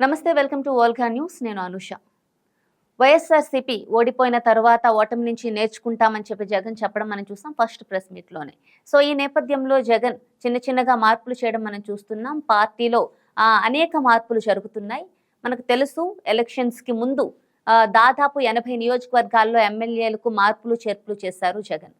నమస్తే welcome to Olga news. నేను అనుష. వైఎస్ఆర్సీపీ ఓడిపోయిన తర్వాత ఓటమి నుంచి నేర్చుకుంటామని చెప్పి జగన్ చెప్పడం మనం చూస్తాం ఫస్ట్ ప్రెస్ మీట్లోనే సో ఈ నేపథ్యంలో జగన్ చిన్న చిన్నగా మార్పులు చేయడం మనం చూస్తున్నాం. పార్టీలో అనేక మార్పులు జరుగుతున్నాయి. మనకు తెలుసు ఎలక్షన్స్కి ముందు దాదాపు ఎనభై నియోజకవర్గాల్లో ఎమ్మెల్యేలకు మార్పులు చేర్పులు చేశారు జగన్.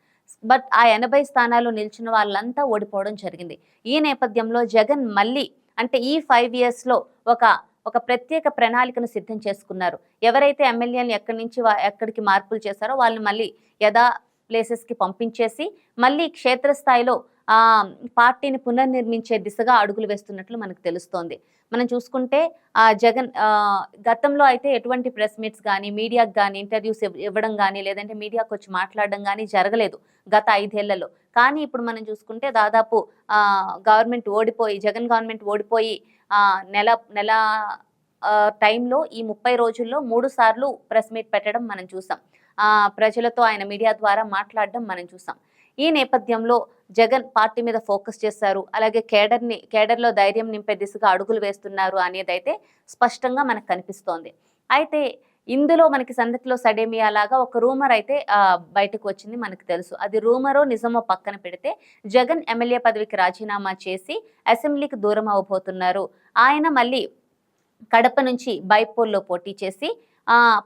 బట్ ఆ ఎనభై స్థానాలు నిలిచిన వాళ్ళంతా ఓడిపోవడం జరిగింది. ఈ నేపథ్యంలో జగన్ మళ్ళీ అంటే ఈ ఫైవ్ ఇయర్స్లో ఒక ఒక ప్రత్యేక ప్రణాళికను సిద్ధం చేసుకున్నారు. ఎవరైతే ఎమ్మెల్యేలు ఎక్కడి నుంచి వా- ఎక్కడికి మార్పులు చేశారో వాళ్ళని మళ్ళీ యథా ప్లేసెస్కి పంపించేసి మళ్ళీ క్షేత్రస్థాయిలో పార్టీని పునర్నిర్మించే దిశగా అడుగులు వేస్తున్నట్లు మనకు తెలుస్తోంది. మనం చూసుకుంటే ఆ, జగన్ గతంలో అయితే ఎటువంటి ప్రెస్ మీట్స్ కానీ మీడియాకి కానీ ఇంటర్వ్యూస్ ఇవ్వడం కానీ లేదంటే మీడియాకు వచ్చి మాట్లాడడం కానీ జరగలేదు గత ఐదేళ్ళలో. కానీ ఇప్పుడు మనం చూసుకుంటే దాదాపు గవర్నమెంట్ ఓడిపోయి జగన్ గవర్నమెంట్ ఓడిపోయి నెల నెల టైంలో ఈ ముప్పై రోజుల్లో మూడు సార్లు ప్రెస్ మీట్ పెట్టడం మనం చూసాం. ప్రజలతో ఆయన మీడియా ద్వారా మాట్లాడడం మనం చూసాం. ఈ నేపథ్యంలో జగన్ పార్టీ మీద ఫోకస్ చేశారు. అలాగే కేడర్ని కేడర్లో ధైర్యం నింపే దిశగా అడుగులు వేస్తున్నారు అనేదైతే స్పష్టంగా మనకు కనిపిస్తోంది. అయితే ఇందులో మనకి సందతిలో సడేమియా లాగా ఒక రూమర్ అయితే బయటకు వచ్చింది మనకు తెలుసు. అది రూమరో నిజమో పక్కన పెడితే జగన్ ఎమ్మెల్యే పదవికి రాజీనామా చేసి అసెంబ్లీకి దూరం అవబోతున్నారు. ఆయన మళ్ళీ కడప నుంచి బైపోల్లో పోటీ చేసి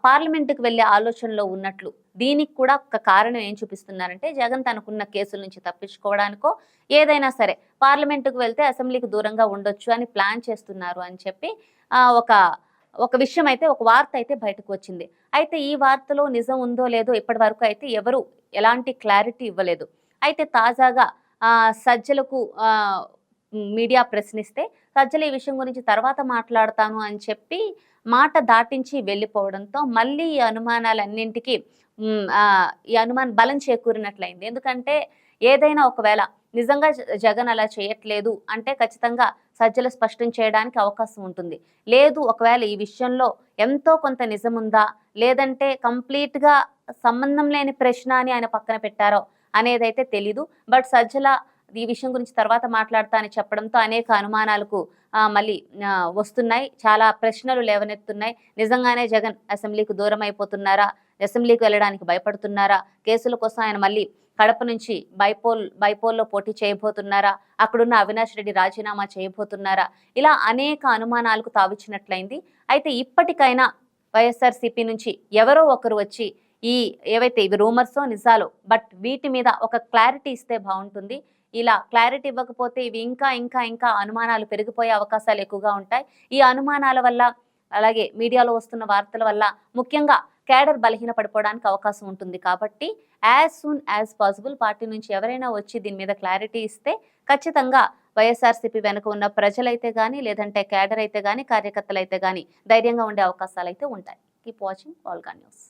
పార్లమెంటుకు వెళ్ళే ఆలోచనలో ఉన్నట్లు. దీనికి కూడా ఒక కారణం ఏం చూపిస్తున్నారంటే జగన్ తనకున్న కేసుల నుంచి తప్పించుకోవడానికో ఏదైనా సరే పార్లమెంటుకు వెళ్తే అసెంబ్లీకి దూరంగా ఉండొచ్చు అని ప్లాన్ చేస్తున్నారు అని చెప్పి ఒక ఒక విషయం అయితే ఒక వార్త అయితే బయటకు వచ్చింది. అయితే ఈ వార్తలో నిజం ఉందో లేదో ఇప్పటి వరకు అయితే ఎవరు ఎలాంటి క్లారిటీ ఇవ్వలేదు. అయితే తాజాగా సజ్జలకు మీడియా ప్రశ్నిస్తే సజ్జలు ఈ విషయం గురించి తర్వాత మాట్లాడతాను అని చెప్పి మాట దాటించి వెళ్ళిపోవడంతో మళ్ళీ ఈ అనుమానాలన్నింటికి ఈ అనుమానం బలం చేకూరినట్లయింది. ఎందుకంటే ఏదైనా ఒకవేళ నిజంగా జ- జగన్ అలా చేయట్లేదు అంటే ఖచ్చితంగా సజ్జలు స్పష్టం చేయడానికి అవకాశం ఉంటుంది. లేదు ఒకవేళ ఈ విషయంలో ఎంతో కొంత నిజముందా లేదంటే కంప్లీట్గా సంబంధం లేని ప్రశ్న అని ఆయన పక్కన పెట్టారో అనేదైతే తెలీదు. బట్ సజ్జల ఈ విషయం గురించి తర్వాత మాట్లాడతా అని చెప్పడంతో అనేక అనుమానాలకు మళ్ళీ వస్తున్నాయి. చాలా ప్రశ్నలు లేవనెత్తున్నాయి. నిజంగానే జగన్ అసెంబ్లీకి దూరం అయిపోతున్నారా అసెంబ్లీకి వెళ్ళడానికి భయపడుతున్నారా? కేసుల కోసం ఆయన మళ్ళీ కడప నుంచి బైపోల్ బైపోల్లో పోటీ చేయబోతున్నారా? అక్కడున్న అవినాష్ రెడ్డి రాజీనామా చేయబోతున్నారా? ఇలా అనేక అనుమానాలకు తావిచ్చినట్లయింది. అయితే ఇప్పటికైనా వైఎస్ఆర్సీపీ నుంచి ఎవరో ఒకరు వచ్చి ఈ ఏవైతే ఇవి రూమర్సో నిజాలో బట్ వీటి మీద ఒక క్లారిటీ ఇస్తే బాగుంటుంది. ఇలా క్లారిటీ ఇవ్వకపోతే ఇవి ఇంకా ఇంకా ఇంకా అనుమానాలు పెరిగిపోయే అవకాశాలు ఎక్కువగా ఉంటాయి. ఈ అనుమానాల వల్ల అలాగే మీడియాలో వస్తున్న వార్తల వల్ల ముఖ్యంగా క్యాడర్ బలహీన పడిపోవడానికి అవకాశం ఉంటుంది. కాబట్టి as soon as possible party నుంచి ఎవరైనా వచ్చి దీని మీద క్లారిటీ ఇస్తే ఖచ్చితంగా వైఎస్ఆర్సీపీ వెనుక ఉన్న ప్రజలైతే కానీ లేదంటే క్యాడర్ అయితే కానీ కార్యకర్తలు అయితే కానీ ధైర్యంగా ఉండే అవకాశాలు అయితే ఉంటాయి కీప్ వాచింగ్ ఆల్గా న్యూస్